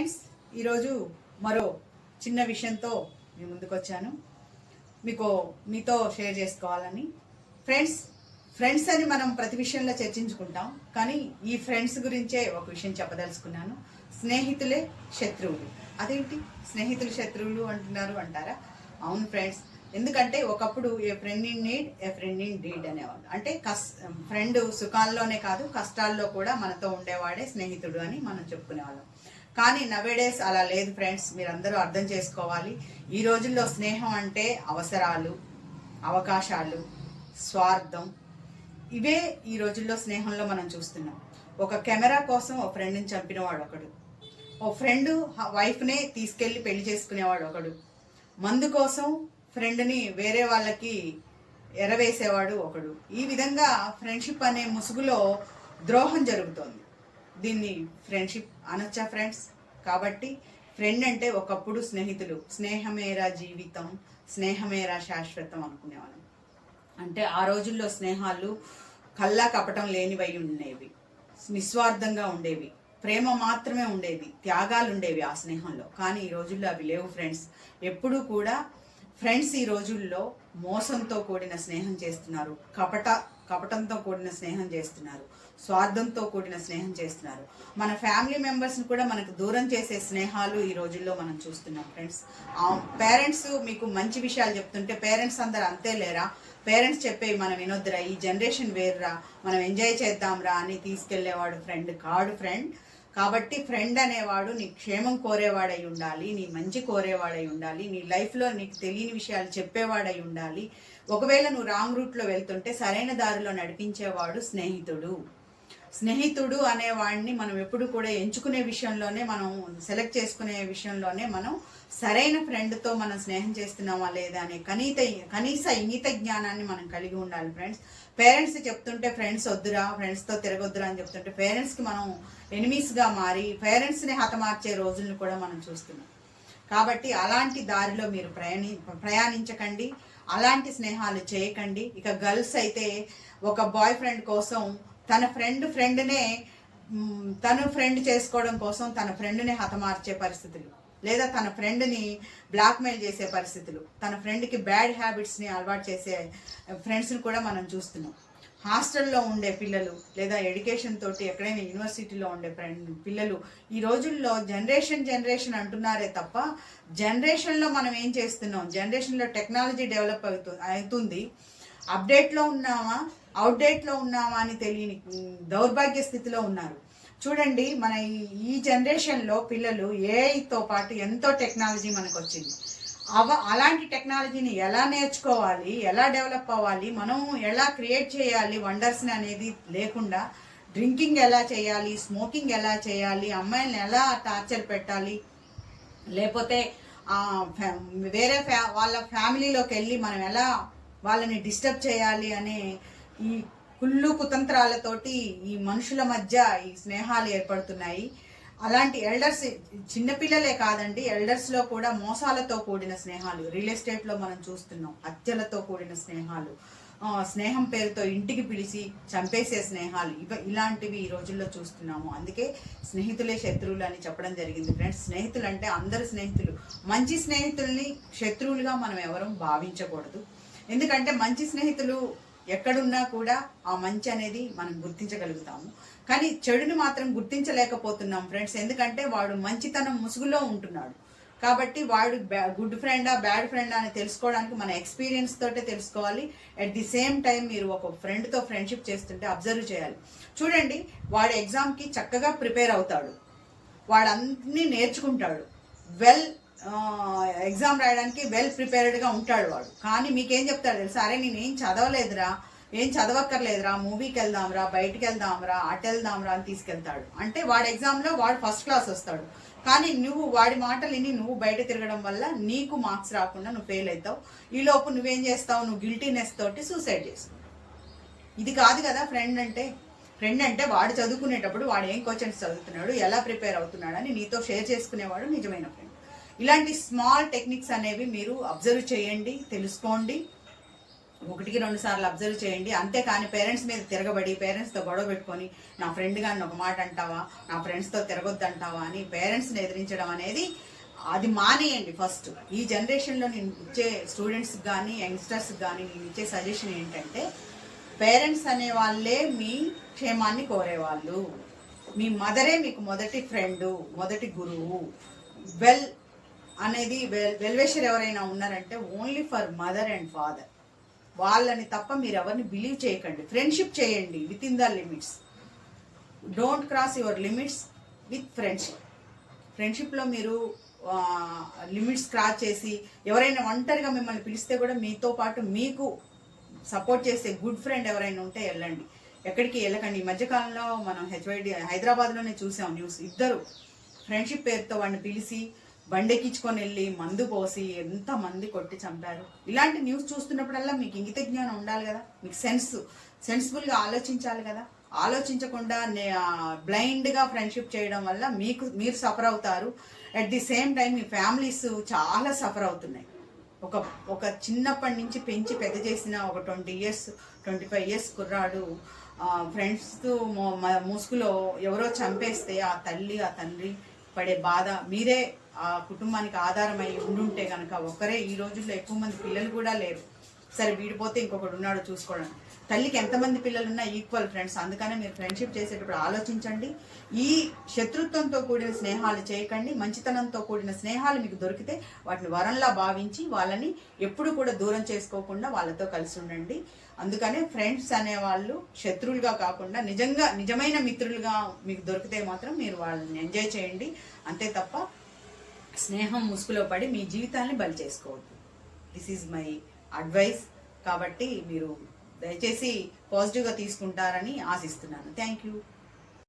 Friends ఈరోజు మరో చిన్న విషయంతో మీ ముందుకు వచ్చాను మీకు మీతో షేర్ చేసుకోవాలని. ఫ్రెండ్స్ ఫ్రెండ్స్ అని మనం ప్రతి విషయంలో చర్చించుకుంటాం కానీ ఈ ఫ్రెండ్స్ గురించే ఒక విషయం చెప్పదలుచుకున్నాను. స్నేహితులే శత్రువులు. అదేంటి? స్నేహితులు శత్రువులు అంటున్నారు అంటారా? అవును ఫ్రెండ్స్ ఎందుకంటే ఒకప్పుడు a friend in need a friend in deed అనేవాళ్ళు. అంటే కస్ ఫ్రెండ్ సుఖాల్లోనే కాదు కష్టాల్లో కూడా మనతో ఉండేవాడే స్నేహితుడు అని మనం చెప్పుకునేవాళ్ళం. కానీ నవేడేస్ అలా లేదు ఫ్రెండ్స్ మీరందరూ అర్థం చేసుకోవాలి. ఈ రోజుల్లో స్నేహం అంటే అవసరాలు అవకాశాలు స్వార్థం. ఇవే ఈ రోజుల్లో స్నేహంలో మనం చూస్తున్నాం. ఒక కెమెరా కోసం ఒక ఫ్రెండ్ని చంపినవాడు ఒకడు. ఓ ఫ్రెండ్ వైఫ్నే తీసుకెళ్ళి పెళ్ళి చేసుకునేవాడు ఒకడు. మందు కోసం ఫ్రెండ్ని వేరే వాళ్ళకి ఎరవేసేవాడు ఒకడు. ఈ విధంగా ఫ్రెండ్షిప్ అనే ముసుగులో ద్రోహం జరుగుతోంది. దీన్ని ఫ్రెండ్షిప్ అనొచ్చా ఫ్రెండ్స్ కాబట్టి ఫ్రెండ్ అంటే ఒకప్పుడు స్నేహితులు. స్నేహమేరా జీవితం స్నేహమేరా శాశ్వతం అనుకునేవాళ్ళం. అంటే ఆ రోజుల్లో స్నేహాలు కల్లా కపటం లేనివై ఉండేవి. నిస్వార్థంగా ఉండేవి. ప్రేమ మాత్రమే ఉండేది. త్యాగాలు ఉండేవి ఆ స్నేహంలో. కానీ ఈ రోజుల్లో అవి లేవు ఫ్రెండ్స్ ఎప్పుడూ కూడా ఫ్రెండ్స్ ఈ రోజుల్లో మోసంతో కూడిన స్నేహం చేస్తున్నారు. కపట కపటంతో కూడిన స్నేహం చేస్తున్నారు. స్వార్థంతో కూడిన స్నేహం చేస్తున్నారు. మన ఫ్యామిలీ మెంబర్స్ని కూడా మనకు దూరం చేసే స్నేహాలు ఈ రోజుల్లో మనం చూస్తున్నాం ఫ్రెండ్స్. పేరెంట్స్ మీకు మంచి విషయాలు చెప్తుంటే పేరెంట్స్ అందరు అంతే లేరా? పేరెంట్స్ చెప్పేవి మనం వినొద్దురా ఈ జనరేషన్ వేరురా మనం ఎంజాయ్ చేద్దాంరా అని తీసుకెళ్ళేవాడు ఫ్రెండ్ కాడు ఫ్రెండ్. కాబట్టి ఫ్రెండ్ అనేవాడు నీ క్షేమం కోరేవాడై ఉండాలి నీ మంచి కోరేవాడై ఉండాలి నీ లైఫ్లో నీకు తెలియని విషయాలు చెప్పేవాడై ఉండాలి. ఒకవేళ నువ్వు రాంగ్ రూట్లో వెళ్తుంటే సరైన దారిలో నడిపించేవాడు స్నేహితుడు. స్నేహితుడు అనేవాడిని మనం ఎప్పుడు కూడా ఎంచుకునే విషయంలోనే మనం సెలెక్ట్ చేసుకునే విషయంలోనే మనం సరైన ఫ్రెండ్తో మనం స్నేహం చేస్తున్నామా లేదా అనే కనీత కనీస ఇంగిత జ్ఞానాన్ని మనం కలిగి ఉండాలి ఫ్రెండ్స్ పేరెంట్స్ చెప్తుంటే ఫ్రెండ్స్ వద్దురా ఫ్రెండ్స్తో తిరగొద్దురా అని చెప్తుంటే పేరెంట్స్కి మనం ఎనిమీస్గా మారి పేరెంట్స్ని హతమార్చే రోజులను కూడా మనం చూస్తున్నాం. కాబట్టి అలాంటి దారిలో మీరు ప్రయాణి ప్రయాణించకండి. అలాంటి స్నేహాలు చేయకండి. ఇక గర్ల్స్ అయితే ఒక బాయ్ ఫ్రెండ్ కోసం తన ఫ్రెండ్ ఫ్రెండ్నే తను ఫ్రెండ్ చేసుకోవడం కోసం తన ఫ్రెండ్ని హతమార్చే పరిస్థితులు. లేదా తన ఫ్రెండ్ని బ్లాక్మెయిల్ చేసే పరిస్థితులు. తన ఫ్రెండ్కి బ్యాడ్ హ్యాబిట్స్ని అలవాటు చేసే ఫ్రెండ్స్ని కూడా మనం చూస్తున్నాం. హాస్టల్లో ఉండే పిల్లలు లేదా ఎడ్యుకేషన్ తోటి ఎక్కడైనా యూనివర్సిటీలో ఉండే ఫ్రెండ్ పిల్లలు ఈ రోజుల్లో జనరేషన్ జనరేషన్ అంటున్నారే తప్ప జనరేషన్లో మనం ఏం చేస్తున్నాం? జనరేషన్లో టెక్నాలజీ డెవలప్ అవుతు అవుతుంది. అప్డేట్లో ఉన్నామా? అవుట్డేట్లో ఉన్నామా అని తెలియని దౌర్భాగ్య స్థితిలో ఉన్నారు. చూడండి మన ఈ జనరేషన్లో పిల్లలు ఏఐతో పాటు ఎంతో టెక్నాలజీ మనకు వచ్చింది అవ అలాంటి టెక్నాలజీని ఎలా నేర్చుకోవాలి ఎలా డెవలప్ అవ్వాలి మనం ఎలా క్రియేట్ చేయాలి వండర్స్ని అనేది లేకుండా డ్రింకింగ్ ఎలా చేయాలి స్మోకింగ్ ఎలా చేయాలి అమ్మాయిలను ఎలా టార్చర్ పెట్టాలి లేకపోతే ఫ్యా- వేరే ఫ్యా వాళ్ళ ఫ్యామిలీలోకి వెళ్ళి మనం ఎలా వాళ్ళని డిస్టర్బ్ చేయాలి అనే ఈ కుళ్ళు కుతంత్రాలతోటి ఈ మనుషుల మధ్య ఈ స్నేహాలు ఏర్పడుతున్నాయి. అలాంటి ఎల్డర్స్ చిన్నపిల్లలే కాదండి ఎల్డర్స్లో కూడా మోసాలతో కూడిన స్నేహాలు. రియల్ ఎస్టేట్లో మనం చూస్తున్నాం హత్యలతో కూడిన స్నేహాలు. స్నేహం పేరుతో ఇంటికి పిలిచి చంపేసే స్నేహాలు. ఇవ ఇలాంటివి ఈ రోజుల్లో చూస్తున్నాము. అందుకే స్నేహితులే శత్రువులు అని చెప్పడం జరిగింది. ఫ్రెండ్స్ స్నేహితులు అంటే అందరు స్నేహితులు. మంచి స్నేహితుల్ని శత్రువులుగా మనం ఎవరూ భావించకూడదు. ఎందుకంటే మంచి స్నేహితులు ఎక్కడున్నా కూడా ఆ మంచి అనేది మనం గుర్తించగలుగుతాము. కానీ చెడుని మాత్రం గుర్తించలేకపోతున్నాం ఫ్రెండ్స్. ఎందుకంటే వాడు మంచితనం ముసుగులో ఉంటున్నాడు. కాబట్టి వాడు గుడ్ ఫ్రెండా బ్యాడ్ ఫ్రెండా అని తెలుసుకోవడానికి మన ఎక్స్పీరియన్స్ తోటే తెలుసుకోవాలి. అట్ ది సేమ్ టైం మీరు ఒక ఫ్రెండ్తో ఫ్రెండ్షిప్ చేస్తుంటే అబ్జర్వ్ చేయాలి. చూడండి వాడు ఎగ్జామ్కి చక్కగా ప్రిపేర్ అవుతాడు. వాడు అన్నీ నేర్చుకుంటాడు. వెల్ ఎగ్జామ్ రాయడానికి వెల్ ప్రిపేర్డ్గా ఉంటాడు వాడు. కానీ మీకేం చెప్తాడు తెలుసా? అరే నేను ఏం చదవలేదురా ఏం చదవక్కర్లేదురా మూవీకి వెళ్దాంరా బయటికి వెళ్దాంరా అటు వెళ్దాంరా అని తీసుకెళ్తాడు. అంటే వాడు ఎగ్జామ్లో వాడు ఫస్ట్ క్లాస్ వస్తాడు. కానీ నువ్వు వాడి మాటలు విని నువ్వు బయట తిరగడం వల్ల నీకు మార్క్స్ రాకుండా నువ్వు ఫెయిల్ అవుతావు. ఈలోపు నువ్వేం చేస్తావు? నువ్వు గిల్టీనెస్ తోటి సూసైడ్ చేస్తావు. ఇది కాదు కదా ఫ్రెండ్ అంటే. ఫ్రెండ్ అంటే వాడు చదువుకునేటప్పుడు వాడు ఏం క్వశ్చన్స్ చదువుతున్నాడు ఎలా ప్రిపేర్ అవుతున్నాడు అని నీతో షేర్ చేసుకునేవాడు నిజమైన ఫ్రెండ్ ఇలాంటి స్మాల్ టెక్నిక్స్ అనేవి మీరు అబ్జర్వ్ చేయండి తెలుసుకోండి. ఒకటికి రెండు సార్లు అబ్జర్వ్ చేయండి. అంతేకాని పేరెంట్స్ మీద తిరగబడి పేరెంట్స్తో గొడవ పెట్టుకొని నా ఫ్రెండ్ కానీ ఒక మాట అంటావా? నా ఫ్రెండ్స్తో తిరగొద్దు అంటావా? అని పేరెంట్స్ని ఎదిరించడం అనేది అది మానేయండి ఫస్ట్ ఈ జనరేషన్లో నేను ఇచ్చే స్టూడెంట్స్కి కానీ యంగ్స్టర్స్కి కానీ నేను ఇచ్చే సజెషన్ ఏంటంటే పేరెంట్స్ అనే వాళ్ళే మీ క్షేమాన్ని కోరేవాళ్ళు. మీ మదరే మీకు మొదటి ఫ్రెండు మొదటి గురువు. వెల్ అనేది వెల్ వెల్వేషర్ ఎవరైనా ఉన్నారంటే only for mother and father. వాళ్ళని తప్ప మీరు ఎవరిని బిలీవ్ చేయకండి. ఫ్రెండ్షిప్ చేయండి within the limits. Don't cross your limits with friendship. ఫ్రెండ్షిప్లో మీరు లిమిట్స్ క్రాస్ చేసి ఎవరైనా ఒంటరిగా మిమ్మల్ని పిలిస్తే కూడా మీతో పాటు మీకు సపోర్ట్ చేసే గుడ్ ఫ్రెండ్ ఎవరైనా ఉంటే వెళ్ళండి ఎక్కడికి వెళ్ళకండి ఈ మధ్యకాలంలో మనం హెచ్వైడి హైదరాబాద్లోనే చూసాం న్యూస్. ఇద్దరు ఫ్రెండ్షిప్ పేరుతో వాడిని పిలిచి బండెక్కించుకొని వెళ్ళి మందు పోసి ఎంత మంది కొట్టి చంపారు. ఇలాంటి న్యూస్ చూస్తున్నప్పుడల్లా మీకు ఇంగిత జ్ఞానం ఉండాలి కదా. మీకు సెన్స్ సెన్సిబుల్గా ఆలోచించాలి కదా. ఆలోచించకుండా బ్లైండ్గా ఫ్రెండ్షిప్ చేయడం వల్ల మీకు మీరు సఫర్ అవుతారు. అట్ ది సేమ్ టైం మీ ఫ్యామిలీస్ చాలా సఫర్ అవుతున్నాయి. ఒక ఒక చిన్నప్పటి నుంచి పెంచి పెద్ద చేసిన ఒక twenty years twenty five years కుర్రాడు ఫ్రెండ్స్తో ముసుగులో ఎవరో చంపేస్తే ఆ తల్లి ఆ తండ్రి పడే బాధ మీరే ఆ కుటుంబానికి ఆధారమై ఉండుంటే కనుక ఒకరే ఈ రోజుల్లో ఎక్కువ మంది పిల్లలు కూడా లేరు. సరే వీడిపోతే ఇంకొకడు ఉన్నాడు చూసుకోవడం. తల్లికి ఎంతమంది పిల్లలు ఉన్నా ఈక్వల్ ఫ్రెండ్స్ అందుకనే మీరు ఫ్రెండ్షిప్ చేసేటప్పుడు ఆలోచించండి. ఈ శత్రుత్వంతో కూడిన స్నేహాలు చేయకండి. మంచితనంతో కూడిన స్నేహాలు మీకు దొరికితే వాటిని వరంలా భావించి వాళ్ళని ఎప్పుడు కూడా దూరం చేసుకోకుండా వాళ్ళతో కలిసి ఉండండి. అందుకనే ఫ్రెండ్స్ అనేవాళ్ళు శత్రువులుగా కాకుండా నిజంగా నిజమైన మిత్రులుగా మీకు దొరికితే మాత్రం మీరు వాళ్ళని ఎంజాయ్ చేయండి. అంతే తప్ప స్నేహం ముసుగులో పడి మీ జీవితాన్ని బలి చేసుకోవద్దు. దిస్ ఈజ్ మై అడ్వైస్ కాబట్టి మీరు దయచేసి పాజిటివ్గా తీసుకుంటారని ఆశిస్తున్నాను. Thank you